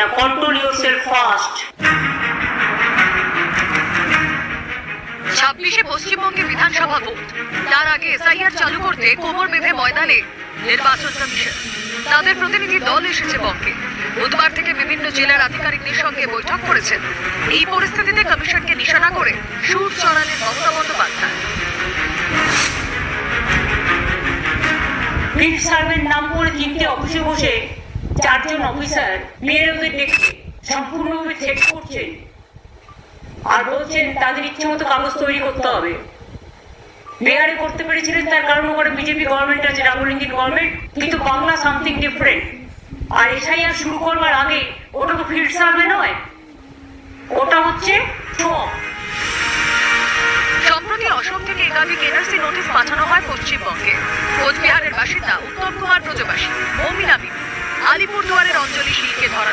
না control your self first ছাব্বিশে পশ্চিমবঙ্গে বিধানসভা ভোট। তার আগে এসআইআর চালু করতে কোমর বেঁধে ময়দানে নির্বাচন কমিশন। তাদের প্রতিনিধি দল এসেছে বঙ্গে। বুধবার থেকে বিভিন্ন জেলার আধিকারিকদের সঙ্গে বৈঠক করেছেন। এই পরিস্থিতিতে কমিশনকে নিশানা করে সুর চড়ালেন মমতা বন্দ্যোপাধ্যায়। সার্ভের নাম করে তিনটে অফিসে বসে চারজন অফিসার মেয়েরদের ডেকে সম্পূর্ণভাবে চেক করছেন। আর বলছেন, তাদের ইচ্ছে মতো কাগজ তৈরি করতে হবে। বিহারে করতে পেরেছিলেন তার কারণ ওখানে বিজেপি গভর্নমেন্ট আছে, রাহুল ইন্দির গভর্নমেন্ট কিন্তু বাংলা সামথিং ডিফারেন্ট আর এসআইআর শুরু করবার আগে ওটা তো ফিল্ড সার্ভে নয়, ওটা হচ্ছে সম্প্রতি অসম থেকে একাধিক এনআরসি নোটিশ পাঠানো হয় পশ্চিমবঙ্গে। কোচবিহারের বাসিন্দা উত্তম কুমার বিবি আলিপুরদুয়ারের অঞ্জলি শীলকে ধরা